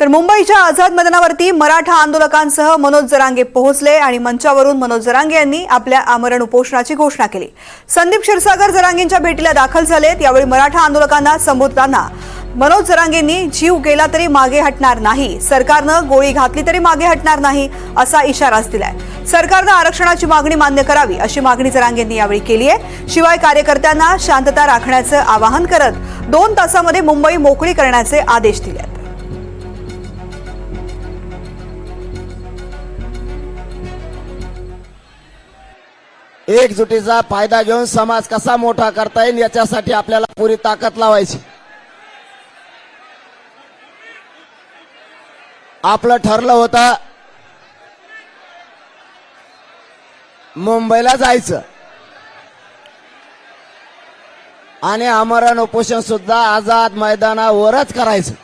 तर मुंबईच्या आझाद मैदानावरती मराठा आंदोलकांसह मनोज जरांगे पोहोचले आणि मंचावरून मनोज जरांगे यांनी आपल्या आमरण उपोषणाची घोषणा केली. संदीप क्षीरसागर जरांगेंच्या भेटीला दाखल झालेत. यावेळी मराठा आंदोलकांना संबोधताना मनोज जरांगेंनी जीव गेला तरी मागे हटणार नाही. सरकारनं गोळी घातली तरी मागे हटणार नाही असा इशाराच दिलाय. सरकारनं आरक्षणाची मागणी मान्य करावी अशी मागणी जरांगेंनी यावेळी केली आहे. शिवाय कार्यकर्त्यांना शांतता राखण्याचं आवाहन करत दोन तासामध्ये मुंबई मोकळी करण्याचे आदेश दिले एकजुटीचा फायदा घेऊन समाज कसा मोठा करता येईल याच्यासाठी आपल्याला पुरी ताकद लावायची. आपलं ठरलं होतं मुंबईला जायचं. आणि आमरण उपोषण सुद्धा आझाद मैदानावरच करायचं.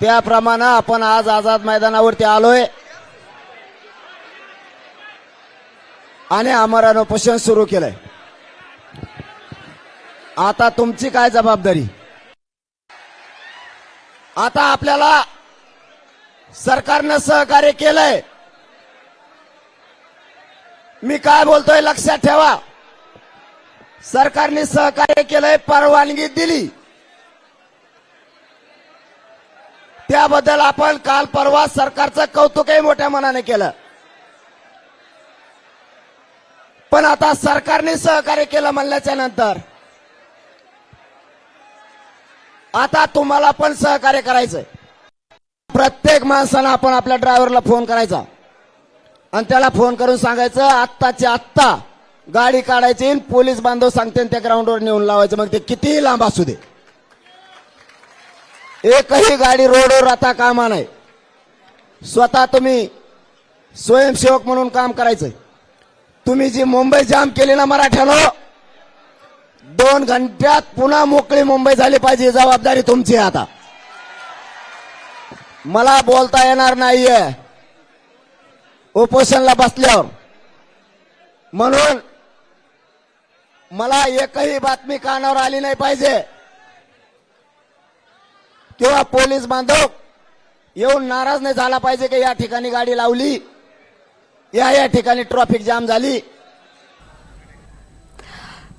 त्याप्रमाणे आपण आज आझाद मैदानावरती आलोय. आणि आमरण उपोषण सुरू केलंय. आता तुमची काय जबाबदारी? आता आपल्याला सरकारनं सहकार्य केलंय. मी काय बोलतोय लक्षात ठेवा. सरकारने सहकार्य केलंय परवानगी दिली. त्याबद्दल आपण काल परवा सरकारचं कौतुकही मोठ्या मनाने केलं. पण आता सरकारने सहकार्य केलं म्हणल्याच्या नंतर. आता तुम्हाला पण सहकार्य करायचंय. प्रत्येक माणसानं आपण आपल्या ड्रायव्हरला फोन करायचा. आणि त्याला फोन करून सांगायचं आत्ताची आत्ता गाडी काढायची आणि पोलीस बांधव सांगते त्या ग्राउंडवर नेऊन लावायचं. मग ते कितीही लांब असू दे. एकही गाडी रोडवर आता कामा नाही स्वतः तुम्ही स्वयंसेवक म्हणून काम करायचंय. तुम्ही जी मुंबई जाम केली ना मराठ्यानं दोन घंट्यात पुन्हा मोकळी मुंबई झाली पाहिजे जबाबदारी तुमची आता. मला बोलता येणार नाहीये. उपोषणला बसल्यावर. म्हणून मला एकही बातमी कानावर आली नाही पाहिजे. किंवा पोलीस बांधव येऊन नाराज नाही झाला पाहिजे की या ठिकाणी गाडी लावली. या या ठिकाणी ट्रॉफिक जाम झाली.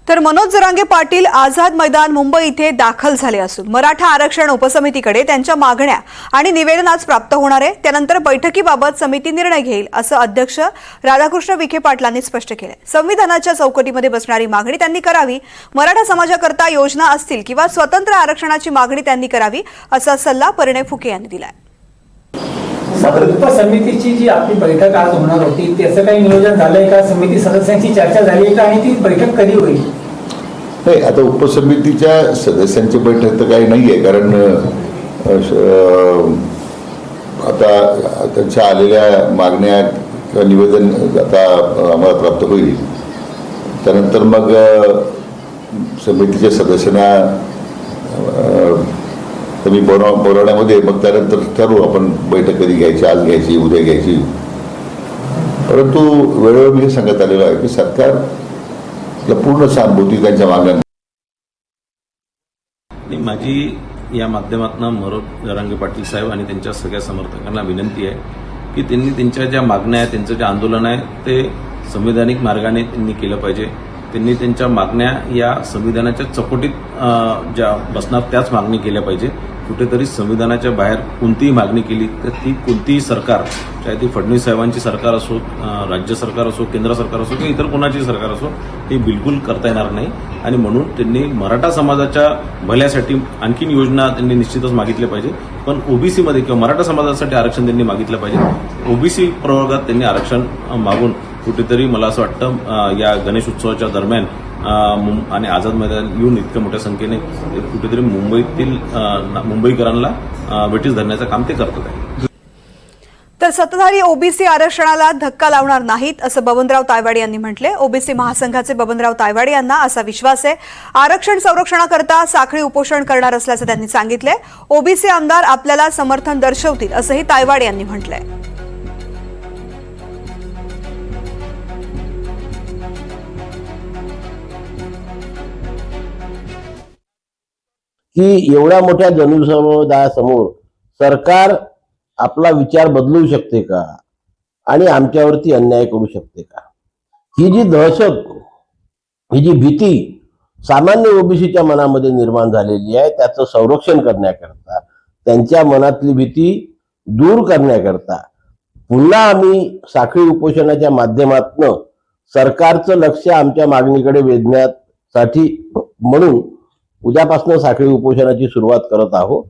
तर मनोज जरांगे पाटील आझाद मैदान मुंबई इथे दाखल झाले असून मराठा आरक्षण उपसमितीकडे त्यांच्या मागण्या आणि निवेदन आज प्राप्त होणार आहे. त्यानंतर बैठकीबाबत समिती निर्णय घेईल असं अध्यक्ष राधाकृष्ण विखे पाटलांनी स्पष्ट केलंय. संविधानाच्या चौकटीमध्ये बसणारी मागणी त्यांनी करावी मराठा समाजाकरता योजना असतील किंवा स्वतंत्र आरक्षणाची मागणी त्यांनी करावी असा सल्ला परिणय फुके यांनी दिलाय उपसमितीची जी आपली बैठक आज होणार होती त्याचं काही नियोजन झालंय का? समिती सदस्यांची चर्चा झाली आहे का? आणि ती बैठक कधी होईल? नाही आता उपसमितीच्या सदस्यांची बैठक तर काही नाही आहे कारण आता त्यांच्या आलेल्या मागण्या किंवा निवेदन आता आम्हाला प्राप्त होईल. त्यानंतर मग समितीच्या सदस्यांना तर मी बोलव बोलवण्यामध्ये मग त्यानंतर ठरवू आपण बैठक कधी घ्यायची आज घ्यायची उद्या घ्यायची. परंतु वेळोवेळी मी हे सांगत आलेलो आहे की सरकार पूर्ण सहानुभूती त्यांच्या मागण्या माझी या माध्यमातून मरोद जरांगे पाटील साहेब आणि त्यांच्या सगळ्या समर्थकांना विनंती आहे की त्यांनी त्यांच्या ज्या मागण्या आहेत त्यांचं जे आंदोलन आहे ते संविधानिक मार्गाने त्यांनी केलं पाहिजे. त्यांनी त्यांच्या मागण्या या संविधानाच्या चकोटीत ज्या बसणार त्याच मागणी केल्या पाहिजे. कुठेतरी संविधानाच्या बाहेर कोणतीही मागणी केली तर ती कोणतीही सरकार चाहे ती फडणवीस साहेबांची सरकार असो राज्य सरकार असो केंद्र सरकार असो किंवा इतर कोणाची सरकार असो हे बिलकुल करता येणार नाही. आणि म्हणून त्यांनी मराठा समाजाच्या भल्यासाठी आणखीन योजना त्यांनी निश्चितच मागितल्या पाहिजे. पण ओबीसीमध्ये किंवा मराठा समाजासाठी आरक्षण त्यांनी मागितलं पाहिजे. ओबीसी प्रवर्गात त्यांनी आरक्षण मागून कुठेतरी मला असं वाटतं या गणेश उत्सवाच्या दरम्यान आणि आझाद मैदान येऊन इतक्या मोठ्या संख्येने कुठेतरी मुंबईतील मुंबईकरांना ब्रिटिश धरण्याचं काम ते करतात. आहे तर सत्ताधारी ओबीसी आरक्षणाला धक्का लावणार नाहीत असं बबनराव तायवाडे यांनी म्हटले. ओबीसी महासंघाचे बबनराव तायवाडे यांना असा विश्वास आहे. आरक्षण संरक्षणाकरता साखळी उपोषण करणार असल्याचं त्यांनी सांगितलंय. ओबीसी आमदार आपल्याला समर्थन दर्शवतील असंही तायवाडे यांनी म्हटलंय. की एवढ्या मोठ्या जनसमुदायासमोर सरकार आपला विचार बदलू शकते का? आणि आमच्यावरती अन्याय करू शकते का? ही जी दहशत ही जी भीती सामान्य ओबीसीच्या मनामध्ये निर्माण झालेली आहे त्याचं संरक्षण करण्याकरता त्यांच्या मनातली भीती दूर करण्याकरता पुन्हा आम्ही साखळी उपोषणाच्या माध्यमातनं सरकारचं लक्ष आमच्या मागणीकडे वेधण्यासाठी म्हणून उद्यापासून साखळी उपोषणाची सुरुवात करत आहोत.